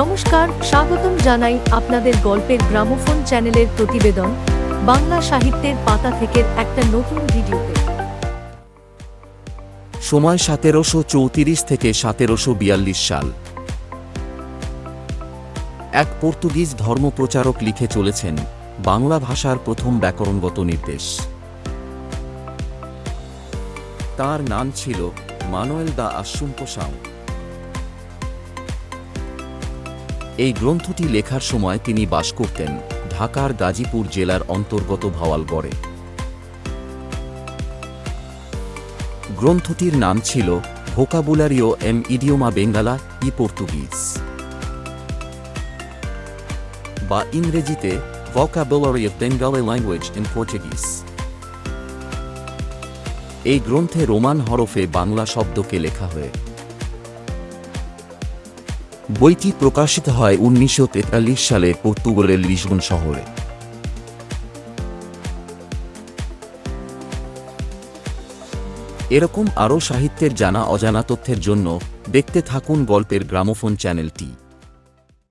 নমস্কার, স্বাগতম জানাই আপনাদের গল্পের গ্রামোফোন চ্যানেলের প্রতিবেদন, বাংলা সাহিত্যের পাতা থেকে একটা নতুন ভিডিওতে। সময় সতেরোশো চৌত্রিশ থেকে সতেরোশো বিয়াল্লিশ সাল। এক পর্তুগিজ ধর্মপ্রচারক লিখে চলেছেন, বাংলা ভাষার প্রথম ব্যাকরণগত নির্দেশ। তার নাম ছিল মানুয়েল দা আশুম্পসাও এই গ্রন্থটি লেখার সময় তিনি বাস করতেন ঢাকার গাজীপুর জেলার অন্তর্গত ভাওয়ালগড়ে। গ্রন্থটির নাম ছিল ভোকাবুলারিও এম ইডিওমা বেঙ্গালা, ই পর্তুগিজ। বা ইংরেজিতে vocabulary of Bengali language in Portuguese. এই গ্রন্থে রোমান হরফে বাংলা শব্দকে লেখা হয়ে বইটি প্রকাশিত হয় উনিশশো তেতাল্লিশ সালে পর্তুগালের লিসবন শহরে। এরকম আরও সাহিত্যের জানা অজানা তথ্যের জন্য দেখতে থাকুন গল্পের গ্রামোফোন চ্যানেলটি।